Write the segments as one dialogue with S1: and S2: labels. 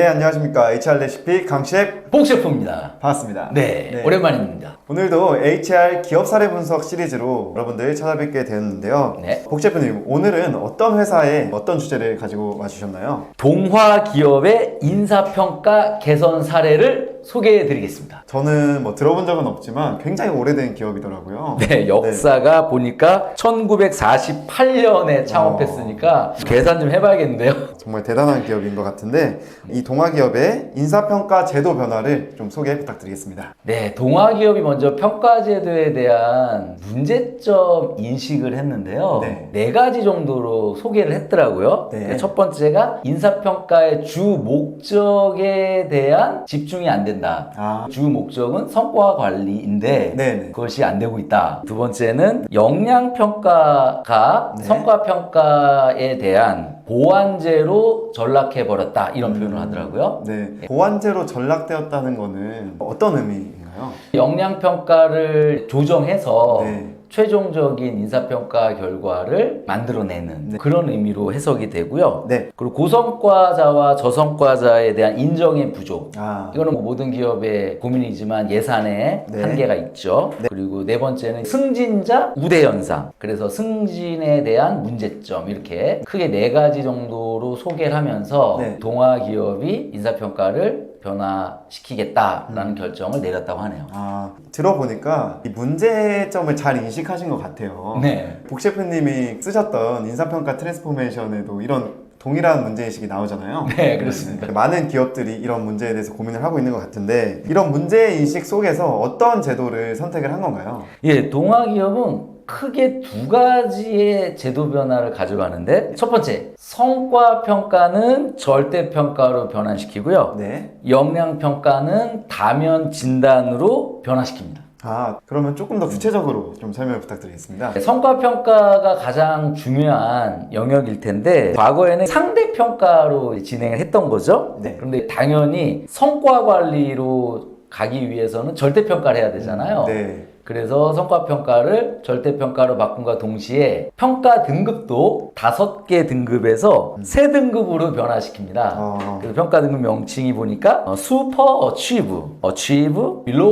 S1: 네, 안녕하십니까. HR 레시피 강셰프
S2: 복셰프입니다.
S1: 반갑습니다.
S2: 네, 오랜만입니다.
S1: 오늘도 HR 기업 사례 분석 시리즈로 여러분들 찾아뵙게 되었는데요.
S2: 네.
S1: 복셰프님, 오늘은 어떤 회사에 어떤 주제를 가지고 와주셨나요?
S2: 동화 기업의 인사평가 개선 사례를 소개해 드리겠습니다.
S1: 저는 뭐 들어본 적은 없지만 굉장히 오래된 기업이더라고요.
S2: 네, 역사가 보니까 1948년에 창업했으니까 계산 좀 해봐야겠는데요.
S1: 정말 대단한 기업인 것 같은데 이 동아기업의 인사평가 제도 변화를 좀 소개 부탁드리겠습니다.
S2: 네, 동화 기업이 먼저 평가 제도에 대한 문제점 인식을 했는데요.
S1: 네.
S2: 네, 가지 정도로 소개를 했더라고요.
S1: 네.
S2: 첫 번째가 인사평가의 주 목적에 대한 집중이 안 된다.
S1: 아,
S2: 주 목적은 성과 관리인데
S1: 네네.
S2: 그것이 안 되고 있다. 두 번째는 역량 평가가
S1: 네.
S2: 성과 평가에 대한 보완제로 전락해 버렸다 이런 표현을 하더라고요.
S1: 네. 보완제로 전락되었다는 거는 어떤 의미인가요?
S2: 역량 평가를 조정해서
S1: 네.
S2: 최종적인 인사평가 결과를 만들어내는 그런 의미로 해석이 되고요.
S1: 네.
S2: 그리고 고성과자와 저성과자에 대한 인정의 부족.
S1: 아,
S2: 이거는 뭐 모든 기업의 고민이지만 예산에
S1: 네.
S2: 한계가 있죠. 그리고 네 번째는 승진자 우대 현상. 그래서 승진에 대한 문제점 이렇게 크게 네 가지 정도로 소개를 하면서
S1: 네.
S2: 동아 기업이 인사평가를 변화시키겠다라는
S1: 음.
S2: 결정을 내렸다고 하네요.
S1: 아, 들어보니까 이 문제점을 잘 인식하신 것 같아요.
S2: 네.
S1: 복 셰프님이 쓰셨던 인사평가 트랜스포메이션에도 이런 동일한 문제의식이 나오잖아요.
S2: 네, 그렇습니다.
S1: 많은 기업들이 이런 문제에 대해서 고민을 하고 있는 것 같은데 이런 문제인식 속에서 어떤 제도를 선택을 한 건가요?
S2: 예, 동아 기업은 크게 두 가지의 제도 변화를 가져가는데 첫 번째 성과 평가는 절대 평가로 변환시키고요.
S1: 네.
S2: 역량 평가는 다면 진단으로 변화시킵니다.
S1: 아, 그러면 조금 더 구체적으로 좀 설명을 부탁드리겠습니다.
S2: 성과 평가가 가장 중요한 영역일 텐데 과거에는 상대 평가로 진행을 했던 거죠.
S1: 네.
S2: 그런데 당연히 성과 관리로 가기 위해서는 절대 평가를 해야 되잖아요.
S1: 네.
S2: 그래서 성과 평가를 절대 평가로 바꾼과 동시에 평가 등급도 다섯 개 등급에서 세 등급으로 변화시킵니다.
S1: 어,
S2: 그래서 평가 등급 명칭이 보니까 어,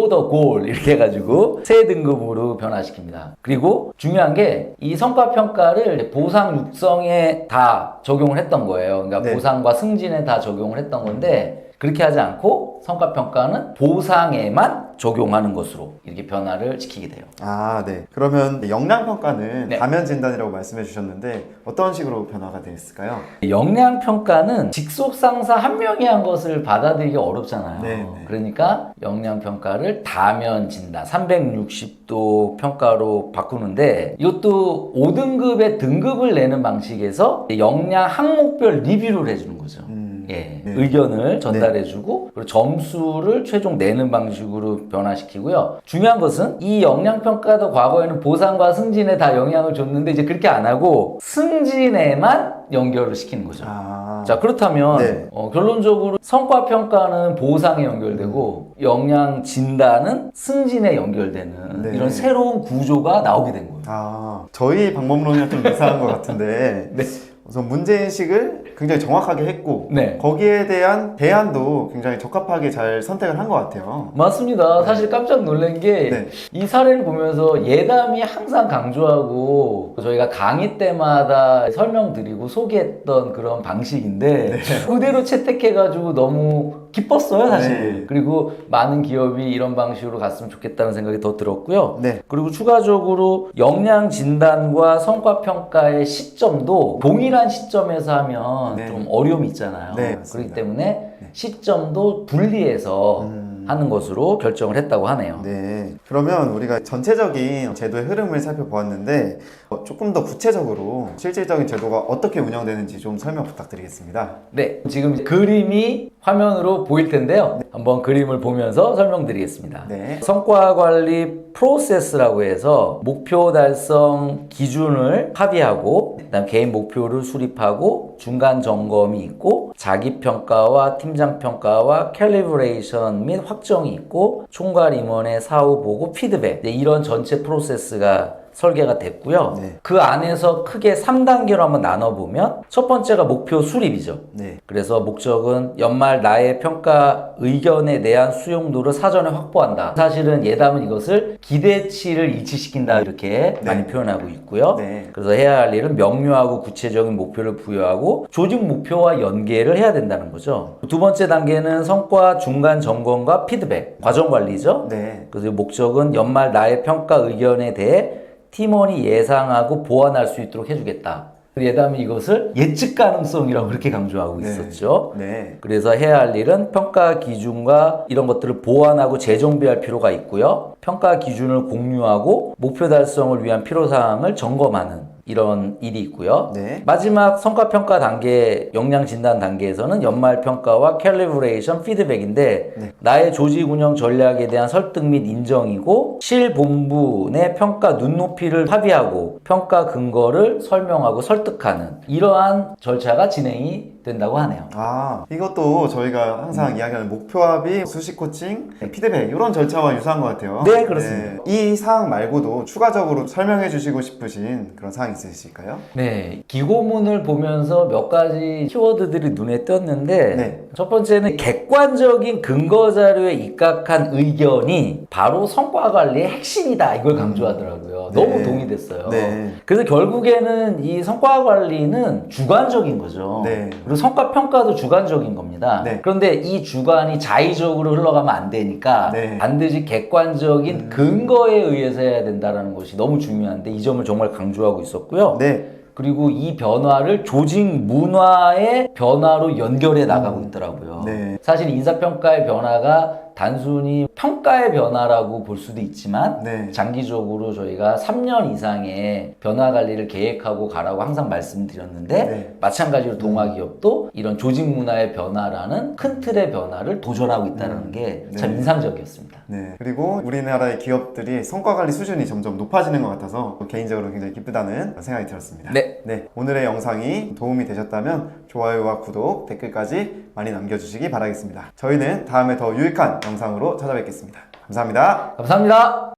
S2: 더골 이렇게 해가지고 세 등급으로 변화시킵니다. 그리고 중요한 게 이 성과 평가를 보상 육성에 다 적용을 했던 거예요. 그러니까
S1: 네.
S2: 보상과 승진에 다 적용을 했던 건데 그렇게 하지 않고 성과 평가는 보상에만 적용하는 것으로 이렇게 변화를 시키게 돼요.
S1: 아, 네. 그러면 역량 평가는
S2: 네.
S1: 다면 진단이라고 말씀해 주셨는데 어떤 식으로 변화가 됐을까요?
S2: 역량 평가는 직속 상사 한 명이 한 것을 받아들이기 어렵잖아요.
S1: 네, 네.
S2: 그러니까 역량 평가를 다면 진단 360도 평가로 바꾸는데 이것도 5등급의 등급을 내는 방식에서 역량 항목별 리뷰를 해주는 거죠.
S1: 음,
S2: 예,
S1: 네.
S2: 의견을 전달해주고 그리고 점수를 최종 내는 방식으로 변화시키고요. 중요한 것은 이 역량 평가도 과거에는 보상과 승진에 다 영향을 줬는데 이제 그렇게 안 하고 승진에만 연결을 시키는 거죠.
S1: 아,
S2: 자 그렇다면
S1: 네.
S2: 어, 결론적으로 성과 평가는 보상에 연결되고 역량 진단은 승진에 연결되는
S1: 네.
S2: 이런 새로운 구조가 나오게 된 거예요.
S1: 아, 저희 방법론이랑 좀 유사한 것 같은데
S2: 네.
S1: 우선 문제인식을 굉장히 정확하게 했고
S2: 네.
S1: 거기에 대한 대안도 굉장히 적합하게 잘 선택을 한 것 같아요.
S2: 맞습니다. 사실 깜짝 놀란 게
S1: 네.
S2: 이 사례를 보면서 예담이 항상 강조하고 저희가 강의 때마다 설명드리고 소개했던 그런 방식인데 그대로 채택해가지고 너무 기뻤어요 사실.
S1: 네.
S2: 그리고 많은 기업이 이런 방식으로 갔으면 좋겠다는 생각이 더 들었고요.
S1: 네.
S2: 그리고 추가적으로 역량 진단과 성과 평가의 시점도 동일한 시점에서 하면
S1: 네.
S2: 좀 어려움이 있잖아요.
S1: 네,
S2: 그렇기
S1: 맞습니다.
S2: 때문에 시점도 분리해서
S1: 음.
S2: 하는 것으로 결정을 했다고 하네요.
S1: 네. 그러면 우리가 전체적인 제도의 흐름을 살펴보았는데 어, 조금 더 구체적으로 실질적인 제도가 어떻게 운영되는지 좀 설명 부탁드리겠습니다.
S2: 네, 지금 그림이 화면으로 보일 텐데요. 한번 그림을 보면서 설명드리겠습니다.
S1: 네.
S2: 성과 관리 프로세스라고 해서 목표 달성 기준을 합의하고 그다음 개인 목표를 수립하고 중간 점검이 있고 자기 평가와 팀장 평가와 캘리브레이션 및 확 정이 있고 총괄 임원의 사후 보고 피드백. 네, 이런 전체 프로세스가 설계가 됐고요.
S1: 네.
S2: 그 안에서 크게 3단계로 한번 나눠보면 첫 번째가 목표 수립이죠.
S1: 네.
S2: 그래서 목적은 연말 나의 평가 의견에 대한 수용도를 사전에 확보한다. 사실은 예담은 이것을 기대치를 일치시킨다 이렇게
S1: 네.
S2: 많이 표현하고 있고요.
S1: 네.
S2: 그래서 해야 할 일은 명료하고 구체적인 목표를 부여하고 조직 목표와 연계를 해야 된다는 거죠. 두 번째 단계는 성과 중간 점검과 피드백, 과정 관리죠.
S1: 네.
S2: 그래서 목적은 연말 나의 평가 의견에 대해 팀원이 예상하고 보완할 수 있도록 해주겠다. 예담은 이것을 예측 가능성이라고 그렇게 강조하고
S1: 네.
S2: 있었죠.
S1: 네.
S2: 그래서 해야 할 일은 평가 기준과 이런 것들을 보완하고 재정비할 필요가 있고요. 평가 기준을 공유하고 목표 달성을 위한 필요사항을 점검하는 이런 일이 있고요.
S1: 네.
S2: 마지막 성과 평가 단계, 역량 진단 단계에서는 연말 평가와 캘리브레이션 피드백인데
S1: 네.
S2: 나의 조직 운영 전략에 대한 설득 및 인정이고 실본부 내 평가 눈높이를 합의하고 평가 근거를 설명하고 설득하는 이러한 절차가 진행이 된다고 하네요.
S1: 아, 이것도 저희가
S2: 음.
S1: 항상 이야기하는 목표 합의, 수식 코칭, 피드백 이런 절차와 유사한 것 같아요.
S2: 네, 그렇습니다.
S1: 이 사항 말고도 추가적으로 설명해 주시고 싶으신 그런 사항 있으실까요?
S2: 네, 기고문을 보면서 몇 가지 키워드들이 눈에 띄었는데
S1: 네.
S2: 첫 번째는 객관적인 근거 자료에 입각한 의견이 바로 성과 관리의 핵심이다 이걸 강조하더라고요.
S1: 네.
S2: 너무 동의됐어요.
S1: 네.
S2: 그래서 결국에는 이 성과 관리는 주관적인 거죠.
S1: 네.
S2: 그리고 성과 평가도 주관적인 겁니다.
S1: 네.
S2: 그런데 이 주관이 자의적으로 흘러가면 안 되니까
S1: 네. 음.
S2: 반드시 객관적인 근거에 의해서 해야 된다는 것이 너무 중요한데 이 점을 정말 강조하고 있었고 요.
S1: 네.
S2: 그리고 이 변화를 조직 문화의 변화로 연결해 나가고 있더라고요.
S1: 네.
S2: 사실 인사평가의 변화가 단순히 평가의 변화라고 볼 수도 있지만
S1: 네.
S2: 장기적으로 저희가 3년 이상의 변화 관리를 계획하고 가라고 항상 말씀드렸는데
S1: 네.
S2: 마찬가지로 동아기업도 이런 조직 문화의 변화라는 큰 틀의 변화를 도전하고 있다는 게참
S1: 네.
S2: 인상적이었습니다.
S1: 네. 그리고 우리나라의 기업들이 성과 관리 수준이 점점 높아지는 것 같아서 개인적으로 굉장히 기쁘다는 생각이 들었습니다.
S2: 네.
S1: 네. 오늘의 영상이 도움이 되셨다면 좋아요와 구독, 댓글까지 많이 남겨주시기 바라겠습니다. 저희는 다음에 더 유익한 영상으로 찾아뵙겠습니다. 감사합니다.
S2: 감사합니다.